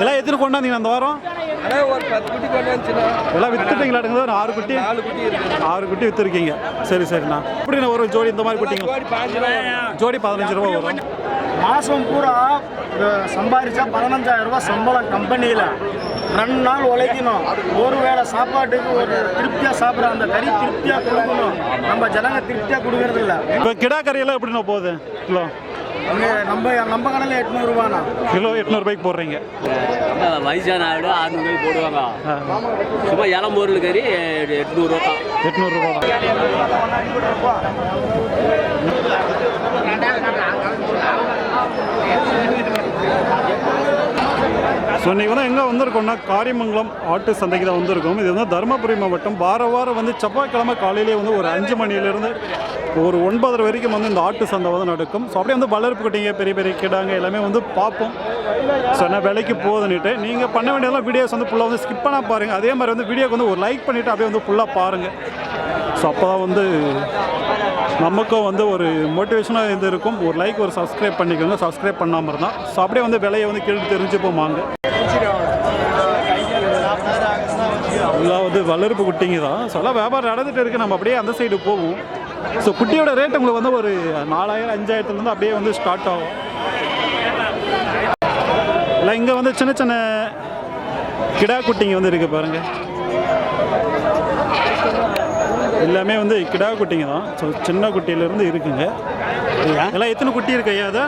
எல்லாம் எத்தனை கொண்டாந்தீங்க அந்த வாரம்? எல்லாம் வித்துட்டீங்களாட்டுங்க ஒரு ஆறு குட்டி? நாலு குட்டி இருக்கு. ஆறு குட்டி வித்துருக்கீங்க. சரி சரிண்ணா. எப்படிண்ணா ஒரு ஜோடி இந்த மாதிரி குட்டிங்க. ஜோடி பதினஞ்சு ரூபா வரும். மாதம் பூரா அஹ், சம்பாதிச்சா பதினஞ்சாயிரம் ரூபாய் சம்பளம் கம்பெனியில். ரெண்டு நாள் உழைக்கணும். ஒரு வேளை சாப்பாட்டுக்கு ஒரு திருப்தியாக சாப்பிட்ற அந்த கறி திருப்தியாக கொடுக்கணும். நம்ம ஜனங்க திருப்தியாக கொடுக்கறது இல்லை இப்போ கிடா கறியெல்லாம் எப்படிண்ணா போகுது? கிலோ? நம்ம நம்ம கடையில் எட்நூறுபாண்ணா கிலோ எட்நூறுபாய்க்கு போடுறீங்க. வயசான ஆடு அறுநூறு போடுவாங்க. சும்மா கறி எட்நூறுவா தான். எட்நூறுபா ஸோ இன்றைக்கி வந்து எங்கே வந்திருக்கோம்னா காரியமங்கலம் ஆட்டு சந்தைக்கு தான் வந்திருக்கோம். இது வந்து தருமபுரி மாவட்டம். வார வாரம் வந்து செவ்வாய்க்கிழமை காலையிலே வந்து ஒரு அஞ்சு மணிலேருந்து ஒரு ஒன்பதரை வரைக்கும் வந்து இந்த ஆட்டு சந்தை வந்து நடக்கும். ஸோ அப்படியே வந்து வளர்ப்பு கட்டிங்க பெரிய பெரிய கிடாங்க எல்லாமே வந்து பார்ப்போம். ஸோ என்ன விலைக்கு போகுதுன்னுட்டு நீங்கள் பண்ண வேண்டியதெல்லாம் வீடியோஸ் வந்து ஃபுல்லாக வந்து ஸ்கிப் பண்ணால் பாருங்கள் அதே மாதிரி வந்து வீடியோக்கு வந்து ஒரு லைக் பண்ணிவிட்டு அப்படியே வந்து ஃபுல்லாக பாருங்கள் ஸோ அப்போ தான் வந்து நமக்கும் வந்து ஒரு மோட்டிவேஷனாக இது இருக்கும். ஒரு லைக் ஒரு சப்ஸ்கிரைப் பண்ணிக்கோங்க. சப்ஸ்கிரைப் பண்ணாமல் இருந்தால் ஸோ அப்படியே வந்து விலையை வந்து கேட்டு தெரிஞ்சுப்போம் வாங்க. எல்லாம் வந்து வளர்ப்பு குட்டிங்க தான். ஸோ எல்லாம் வியாபாரம் நடந்துகிட்டு இருக்குது நம்ம அப்படியே அந்த சைடு போவோம். ஸோ குட்டியோட ரேட் உங்களுக்கு வந்து ஒரு நாலாயிரம் அஞ்சாயிரத்துலேருந்து அப்படியே வந்து ஸ்டார்ட் ஆகும். இல்லை இங்கே வந்து சின்ன சின்ன கிடா குட்டிங்க வந்து இருக்குது பாருங்கள் எல்லாமே வந்து கிடா குட்டிங்க தான். ஸோ சின்ன குட்டியிலேருந்து இருக்குங்க. எல்லாம் எத்தனை குட்டி இருக்கு ஐயா அதை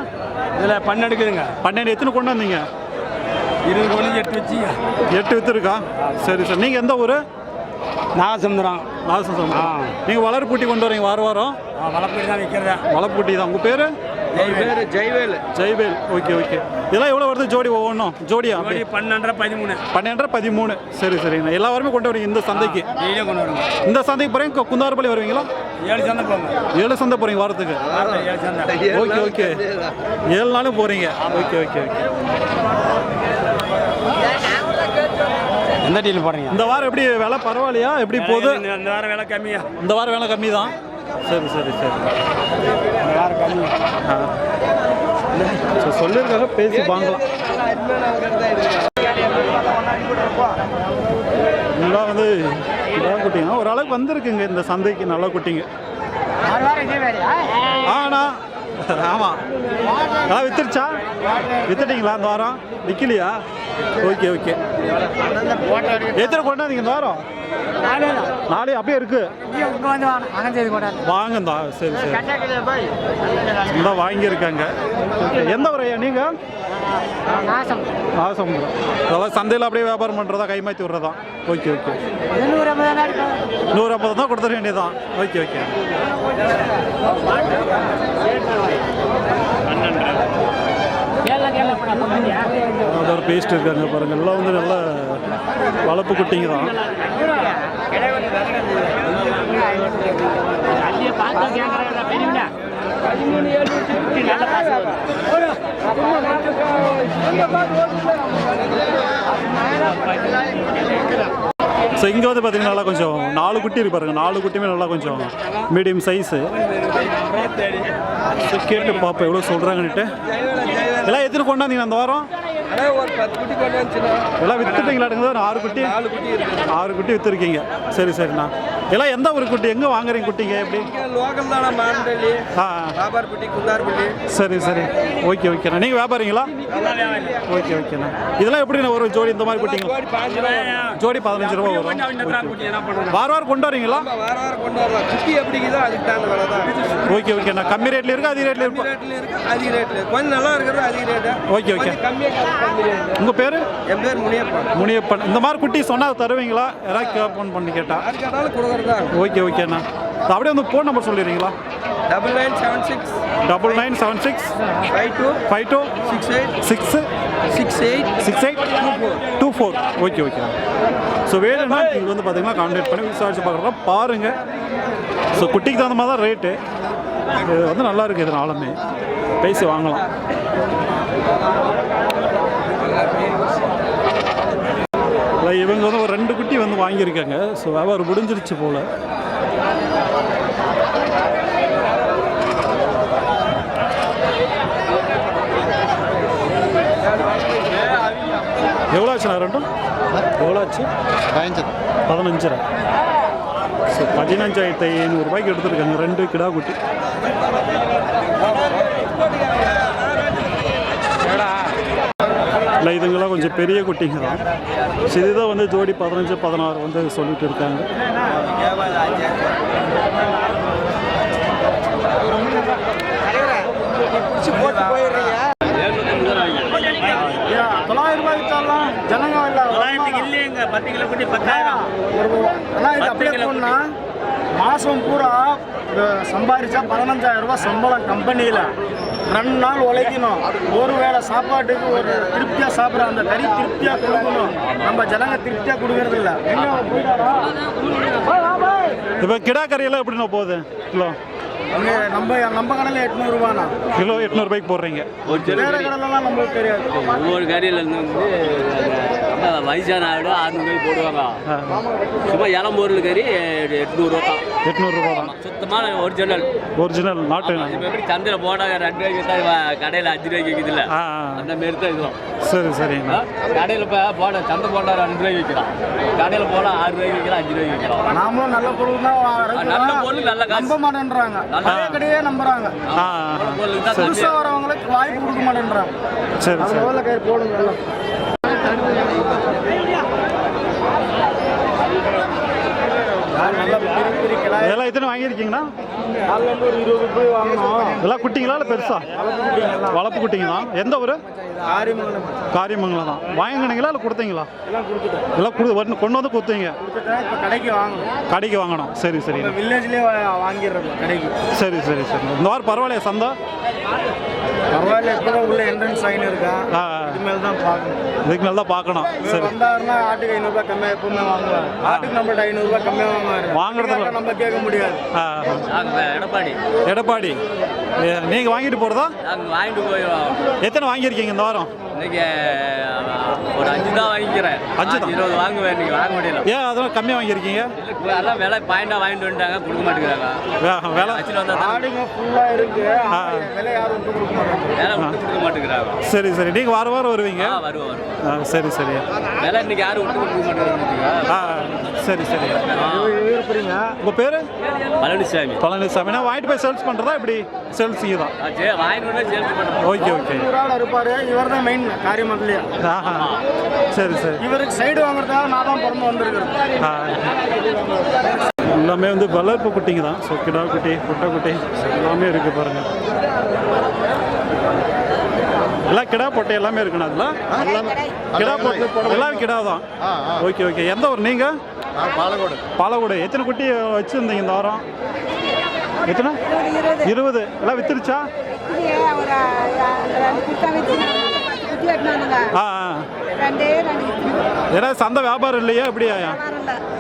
இதில் பண்ண எடுக்குதுங்க பன்னெண்டு எத்தனை கொண்டு வந்தீங்க? இருபது கொண்டு எட்டு வச்சு எட்டு வித்துருக்கா? சரி சார். நீங்கள் எந்த ஊர்? நாகசமுத்திரம். நாசம் சார் நீங்கள் வளர்ப்புட்டி கொண்டு வரீங்க வார வாரம்? வளர்ப்பு தான் விற்கிறதா வளர்ப்புட்டி தான். உங்கள் பேர்? என் பேர் ஜெய்வேல். ஜெய்வேல். Okay okay. இதெல்லாம் எவ்வளோ வருது? ஜோடி ஒவ்வொன்றும். ஜோடியா? பன்னெண்டரை பதிமூணு. பன்னெண்டரை பதிமூணு. சரி சரிங்கண்ணா. எல்லா வாரமே கொண்டு வரீங்க இந்த சந்தைக்கு? கொண்டு வருங்க இந்த சந்தைக்கு போகிறீங்க குந்தாரப்பள்ளி வருவீங்களா? ஏழு சந்தை போங்க ஏழு சந்தை போகிறீங்க வாரத்துக்கு? Okay okay. ஏழு நாளும் போகிறீங்க ஓகே ஓகே ஓகே. எந்த டீல் போடுறீங்க? இந்த வாரம் எப்படி விலை பரவாயில்லையா? எப்படி போகுது? இந்த வாரம் விலை கம்மியா? இந்த வாரம் விலை கம்மி தான் சரி சரி சரி. இந்த வாரம் கம்மி ஆ. ஸோ சொல்லியிருக்காங்க பேசி வாங்கலாம். இதெல்லாம் வந்து இதெல்லாம் குட்டிங்க. ஓரளவுக்கு வந்திருக்குங்க இந்த சந்தைக்கு நல்ல குட்டிங்க. ஆண்ணா ஆமாம் அதான் வித்துருச்சா? வித்துட்டீங்களா இந்த வாரம்? விற்கலையா ஓகே ஓகே எத்தனை கொண்டாந்தீங்க இந்த வாரம்? நாளே அப்படியே இருக்கு. வாங்கந்தா சரி சரி. இந்த வாங்கியிருக்காங்க. எந்த ஊரையா நீங்கள் அதாவது சந்தையில் அப்படியே வியாபாரம் பண்ணுறதா கைமாற்றி விட்றதா? ஓகே ஓகே நூறு ஐம்பது தான் கொடுத்துட வேண்டியதான் ஓகே ஓகே அதோட பேஸ்ட் இருக்காங்க பாருங்கள் எல்லாம் வந்து நல்ல வளர்ப்பு குட்டிங்க தான். ஸோ இங்கே வந்து பார்த்தீங்கன்னா நல்லா கொஞ்சம் நாலு குட்டி இருக்கு பாருங்க. நாலு குட்டியுமே நல்லா கொஞ்சம் மீடியம் சைஸு ஸோ கேட்டு பார்ப்போம் எவ்வளோ சொல்கிறாங்கன்னுட்டு எல்லாம் எத்தனை கொண்டாந்தீங்க அந்த வாரம் எல்லாம் வித்துட்டீங்களாட்டுங்க ஒரு ஆறு குட்டி? நாலு குட்டி இருக்கு. ஆறு குட்டி விற்றுருக்கீங்க சரி சரிண்ணா. எல்லாம் எந்த ஒரு குட்டி? எங்கே வாங்குறீங்க குட்டிங்க எப்படி? லோக்கல் தானே மாரண்டள்ளி ஆ. பாபார்பட்டி குந்தார்பட்டி சரி சரி. ஓகே ஓகேண்ணா நீங்கள் வியாபாரிங்களா? ஓகே ஓகேண்ணா இதெல்லாம் எப்படிண்ணா ஒரு ஜோடி இந்த மாதிரி குட்டிங்க. ஜோடி பதினஞ்சு ரூபா. வரும். வார வாரம் கொண்டு வரீங்களா? வார வாரம் கொண்டு வரலாம். குட்டி எப்படிங்குதோ அதுக்கு தகுந்த விலை தான். ஓகே ஓகேண்ணா கம்மி ரேட்ல இருக்கு அதிக ரேட்ல இருக்கு? அதிக ரேட்ல. கொஞ்சம் நல்லா இருக்கிறது அதிக ரேட்டு. Okay okay. உங்கள் பேர்? என் பேர் முனியப்பன். முனியப்பன். இந்த மாதிரி குட்டி சொன்னால் தருவீங்களா? யாராவது கேட்போன் பண்ணி கேட்டா. யாரு கேட்டாலும் கொடுக்குறதா ஓகே ஓகேண்ணா அப்படியே வந்து phone number சொல்லிடுறீங்களா? Double nine seven six double nine seven six five two five two six eight six six eight six eight two four okay okay so வேணும்னா நீங்கள் வந்து பார்த்தீங்கன்னா கான்டாக்ட் பண்ணி விசாரிச்சு பார்க்குறதா பாருங்கள் ஸோ குட்டிக்கு தகுந்த மாதிரி தான் ரேட்டு இது வந்து நல்லா இருக்குது இது நாளுமே பேசி வாங்கலாம் இல்லை இவங்க வந்து ஒரு ரெண்டு குட்டி வந்து வாங்கியிருக்காங்க. ஸோ வியாபாரம் முடிஞ்சிருச்சு போல். எவ்வளோ ஆச்சுண்ணா ரெண்டும்? எவ்வளோ ஆச்சு பதினஞ்சு. பதினஞ்சரை? சரி பதினஞ்சாயிரத்தி ஐநூறுரூபாய்க்கு எடுத்துருக்காங்க ரெண்டு கிடா குட்டி. இல்லை இதுங்களாம் கொஞ்சம் பெரிய குட்டிங்க தான். இதுதான் வந்து ஜோடி பதினஞ்சு பதினாறு வந்து சொல்லிட்டு இருக்காங்க. தொள்ளாயிரம் ரூபாய்க்கு தரலாம் ஜனங்க இல்லை. இல்லைங்க பத்து கிலோ குட்டி பத்தாயிரம். இது அப்படியே போனா மாதம் பூரா சம்பாதிச்சா பதினஞ்சாயிரம் ரூபாய் சம்பளம் கம்பெனியில். ரெண்டு நாள் உழைக்கணும். ஒரு வேளை சாப்பாட்டுக்கு ஒரு திருப்தியாக சாப்பிட்ற அந்த கறி திருப்தியாக கொடுக்கணும். நம்ம ஜனங்க திருப்தியாக கொடுக்கறது இல்லை? இப்போ கிடா கறியெல்லாம் எப்படிண்ணா போகுது? கிலோ. அங்க நம்ம நம்ம கடையில் எட்நூறுபாண்ணா கிலோ எட்நூறுபாய்க்கு போடுறீங்க. வேற கடையிலலாம் நம்மளுக்கு தெரியாது. ஒவ்வொரு கறியில் இருந்து வந்து வயசான ஆடு அறுநூறு போடுவாங்க. சும்மா இளம்பொருள் கறி எட்நூறுவா தான் எட்நூறுரூபா தான் சுத்தமான ஒரிஜினல் ஒரிஜினல் நாட்டு எப்படி சந்தையில் போனாங்க ரெண்டு ரூபாய்க்கு தான் கடையில் அஞ்சு ரூபாய்க்கு விற்குதுல்ல. அந்த மாரி தான் இதுவும். சரி சரிங்கண்ணா. கடையில் இப்போ போட சந்தை போனால் ரெண்டு ரூபாய்க்கு விற்கிறான் கடையில் போனால் ஆறு ரூபாய்க்கு விற்கிறான் அஞ்சு ரூபாய்க்கு விற்கிறான் நாமளும் நல்ல பொருள் தான். நல்ல பொருள், நல்ல காசு. நம்ப மாட்டேன்றாங்க. நல்ல- கடையே நம்புறாங்க. ஆ ஆ, ஆ. பொருளுக்கு தான் புதுசா வரவங்களுக்கு வாய்ப்பு கொடுக்க மாட்டேன்றாங்க. சரி சரி. போடுங்க எல்லாம். யார் நல்ல பெரிய பெரிய கிடாய் இதெல்லாம் எத்தனை வாங்கியிருக்கீங்கண்ணா? ஒரு இருபது ரூபாய் வாங்கணும் இதெல்லாம் குட்டிங்களா இல்லை பெருசா? வளர்ப்பு குட்டிங்க தான் எந்த ஊர்? ஆரியமங்கலம் காரியமங்கலம் தான். வாங்கினீங்களா இல்லை கொடுத்தீங்களா? எல்லாம் கொடுத்துட்டேன் எல்லாம் கொடு கொண்டு வந்து கொடுத்தீங்க. கடைக்கு வாங்கணும். கடைக்கு வாங்கணும் சரி சரி. வில்லேஜ்லேயே வாங்கிடுறது கடைக்கு சரி சரி சரி. இந்த வாரம் பரவாயில்லையா சந்தா? பரவாயில்ல இப்போ உள்ள என்ட்ரன்ஸ் ஆகின்னு இருக்கேன். ஆ. இனிமேல் தான் பார்க்கணும். இதுக்கு மேலே தான் பார்க்கணும் சரி. வந்தாருன்னா ஆட்டுக்கு ஐநூறுரூவா கம்மியாக எப்பவுமே வாங்குவார். ஆட்டுக்கு நம்மள்ட்ட ஐநூறுரூவா கம்மியாக வாங்குவார். வாங்குறதுல- நம்ம கேட்க முடியாது. எடப்பாடி. எடப்பாடி நீங்கள் வாங்கிட்டு போகிறதா வாங்கிட்டு போய் எத்தனை வாங்கியிருக்கீங்க இந்த வாரம்? இன்னைக்கு அஞ்சு தான் வாங்கிக்கிறேன். அஞ்சு தான்? இருபது வாங்குவேன் இன்னைக்கு வாங்க முடியல. ஏன் அதெல்லாம் கம்மியாக வாங்கியிருக்கீங்க? எல்லாம் விலை பாயிண்டாக வாங்கிட்டு வந்துட்டாங்க கொடுக்க மாட்டேங்கிறாங்க. வேலை? வச்சுட்டு வந்தா தான் ஆடுங்க ஃபுல்லாக இருக்கு. விலை யாரும் கொடுக்க மாட்டாங்க. வேலை விட்டு கொடுக்க மாட்டேங்கிறாங்க. சரி சரி. நீங்கள் வார வாரம் வருவீங்க? வருவோம் வருவோம். ஆ சரி சரி. விலை இன்னைக்கு யாரும் விட்டு கொடுக்க மாட்டேங்கிறாங்க சரி சரி. விருப்பறீங்க உங்கள் பேர்? பழனிசாமி. பழனிசாமி. நான் வாங்கிட்டு போய் சேல்ஸ் பண்ணுறதா இப்படி சேல்ஸ் இங்கே தான். ஓகே ஓகே இருப்பார். இவர் தான் மெயின் காரியமங்கலையே. ஆஹா. சரி சரி. இவருக்கு சைடு வாங்குறதுக்காக நான் தான் பிறந்து வந்திருக்கிறேன். எல்லாமே வந்து வளர்ப்பு குட்டிங்க தான். ஸோ கிடா குட்டி குட்டை குட்டி எல்லாமே இருக்குது பாருங்கள் எல்லாம் கிடா பொட்டை எல்லாமே இருக்குண்ணா அதில். எல்லாம் கிடா பொட்டை. எல்லாம் கிடா தான் ஓகே ஓகே. எந்த ஊர்? நீங்கள் பாலக்கோடு. பாலக்கோடு. எத்தனை குட்டி வச்சுருந்தீங்க இந்த வாரம்? எத்தனை? இருபது. எல்லாம் வித்துருச்சா? ஆ ஆ. ரெண்டே ரெண்டு குட்டி ஏன்னா சந்தை வியாபாரம் இல்லையா? எப்படியா?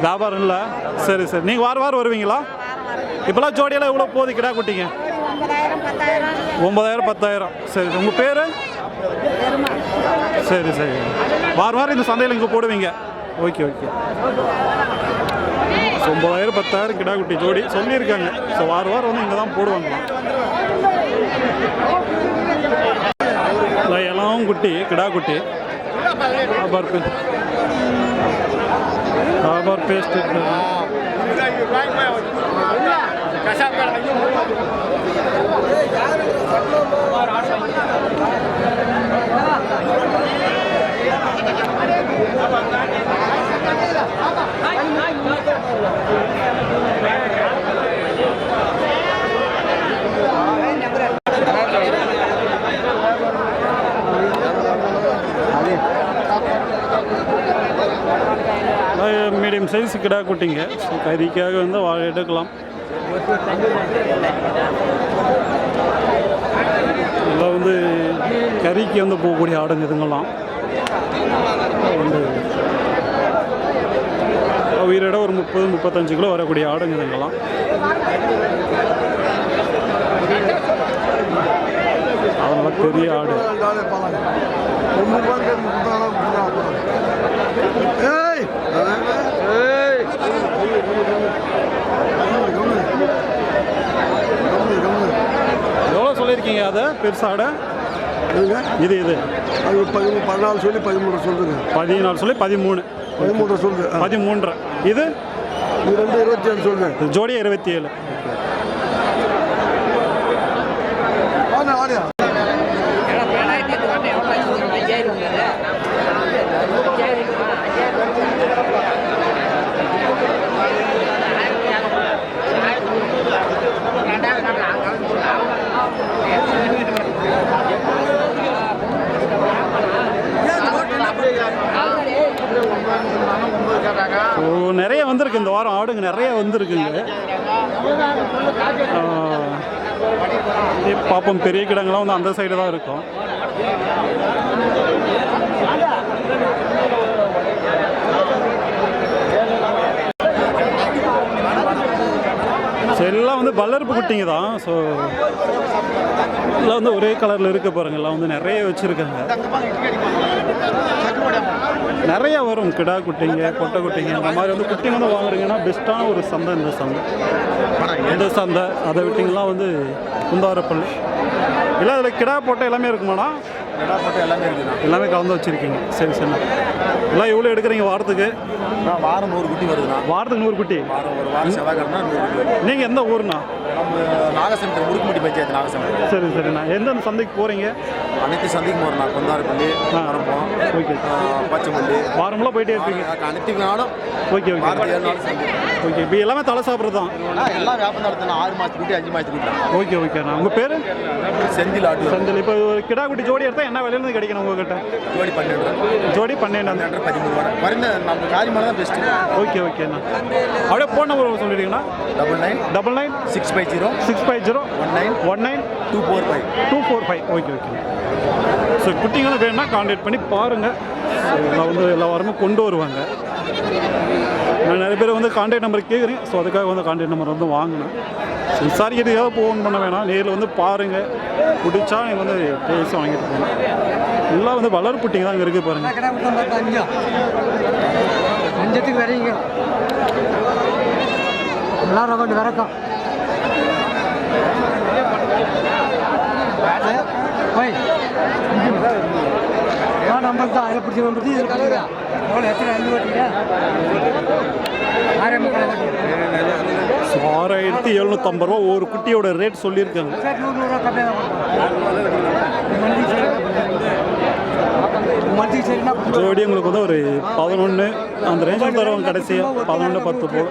வியாபாரம் இல்லை. சரி சரி. நீங்கள் வாரம் வாரம் வருவீங்களா? வாரம் வரும் இப்போலாம் ஜோடியெல்லாம் எவ்வளோ போகுது கிடா குட்டிங்க? ஒன்பதாயிரம் பத்தாயிரம். ஒன்பதாயிரம் பத்தாயிரம் சரி. உங்கள் பேர்? சரி சரி. வார வாரம் இந்த சந்தையில் இங்கே போடுவீங்க. Okay okay. ஸோ ஒம்பதாயிரம் பத்தாயிரம் கிடா குட்டி ஜோடி சொல்லியிருக்காங்க. ஸோ வார வாரம் வந்து இங்கே தான் போடுவாங்க. எல்லாம் குட்டி கிடா குட்டி. ஆபார் பேஸ்ட் ஆபார் பேஸ்ட் மீடியம் சைஸ் கிடா குட்டிங்க. ஸோ கறிக்காக வந்து வாழை எடுக்கலாம். இதெல்லாம் வந்து கறிக்கு வந்து போகக்கூடிய ஆடுங்க இதுங்கெல்லாம். வந்து உயிரிட ஒரு முப்பது முப்பத்தஞ்சு கிலோ வரக்கூடிய ஆடுங்க இதுங்கெல்லாம். அதனால பெரிய ஆடு எவ்வளோ சொல்லியிருக்கீங்க அதை? பெருசாடை இது இது. அது பதிமூணு பதினாலு சொல்லி பதிமூணு சொல்லுங்க. பதினாலு சொல்லி பதிமூணு. சொல்லுங்க. ஆ. பதிமூன்றரை. இது? இது ரெண்டு இருபத்தி ஏழு சொல்லுங்க ஜோடியா இருபத்தி ஏழு ஆனா ஆடியா ஸோ நிறைய வந்திருக்கு இந்த வாரம் ஆடுங்க நிறைய வந்திருக்குங்க. ஆ, பார்ப்போம் பெரிய கிடங்கெல்லாம் வந்து அந்த சைடு தான் இருக்கும். ஸோ எல்லாம் வந்து வளர்ப்பு குட்டிங்க தான். ஸோ எல்லாம் வந்து ஒரே கலரில் இருக்க பாருங்க. எல்லாம் வந்து நிறைய வச்சுருக்காங்க. நிறைய வரும். கிடா குட்டிங்க கொட்டை குட்டிங்க. அந்த மாதிரி வந்து குட்டிங்க வந்து வாங்குறீங்கன்னா பெஸ்ட்டான ஒரு சந்தை இந்த சந்தை. இந்த சந்தை. அதை விட்டிங்கன்னா வந்து குந்தாரப்பள்ளி. இல்லை அதில் கிடா போட்ட எல்லாமே இருக்குமாண்ணா? கடா போட்டு எல்லாமே இருக்குண்ணா எல்லாமே கலந்து வச்சுருக்கீங்க. சரி சரிண்ணா எல்லாம் எவ்வளோ எடுக்கிறீங்க வாரத்துக்கு? நான் வாரம் நூறு குட்டி வருதுண்ணா. வாரத்துக்கு நூறு குட்டி? வாரம் ஒரு வாரம் செவ்வாய்க்கிழமை நூறு குட்டி வருது. நீங்கள் எந்த ஊருண்ணா? நம்ம நாகசமுத்திரம் முடுக்குமுட்டி பஞ்சாயத்து நாகசமுத்திரம். சரி சரிண்ணா. எந்தெந்த சந்தைக்கு போகிறீங்க அனைத்து சந்தைக்கும் வரணும் கொந்தாரப்பள்ளி ஆ. மரப்பம் ஓகே. பச்சைமல்லி. வாரமெல்லாம் போயிட்டே இருப்பீங்க. அனைத்து நாளும் ஓகே ஓகே. ஓகே. இப்போ எல்லாமே தலை சாப்பிட்றது? தான் ஆ, எல்லாம் வியாபாரம் நடத்தினா ஆறு மாதத்துக்கு குட்டி அஞ்சு மாதத்துக்கு ஓகே ஓகேண்ணா. உங்கள் பேர்? செந்தில் ஆட்டு செந்தில் இப்போ ஒரு கிடா குட்டி ஜோடி எடுத்தால் என்ன விலையிலேருந்து கிடைக்கணும் உங்ககிட்ட? ஜோடி பன்னெண்டு ஜோடி பன்னெண்டு பதிமூணு ரூபா. குறைந்த நம்ம காரியமான தான் பெஸ்ட்டு ஓகே ஓகேண்ணா அப்படியே ஃபோன் நம்பர் சொல்லிட்டீங்கன்னா double nine double nine six five zero six five zero one nine one nine two four five two four five okay okay so குட்டிங்களும் வேணும்னா காண்டாக்ட் பண்ணி பாருங்கள் எல்லாம் வந்து எல்லா வாரமும் கொண்டு வருவாங்க. நான் நிறைய பேர் வந்து காண்டாக்ட் நம்பர் கேட்குறேன் ஸோ அதுக்காக வந்து காண்டாக்ட் நம்பர் வந்து வாங்கினேன். ஸோ விசாரிக்கிறதுக்காக ஃபோன் பண்ண வேணாம். நேரில் வந்து பாருங்கள் பிடிச்சா நீங்கள் வந்து பேசி வாங்கிட்டு போகணும் எல்லாம் வந்து வளர்ப்புட்டிங்க தான் இங்கே இருக்குது பாருங்கள் அஞ்சத்துக்கு வரீங்க எல்லாரும் கொஞ்சம் விறக்கம் போய் நம்பர் தான் அதில் பிடிச்ச நம்பர் இதில் எவ்வளோ எத்தனை அஞ்சு ஓட்டிங்க ஆறே முக்கால் ஓட்டி ஸோ ஆறாயிரத்தி எழுநூற்றம்பது ரூபா ஒரு குட்டியோட ரேட் சொல்லியிருக்காங்க. ஜோடி உங்களுக்கு வந்து ஒரு பதினொன்று அந்த ரேஞ்சில் தருவாங்க கடைசியாக பதினொன்று பத்து போல்.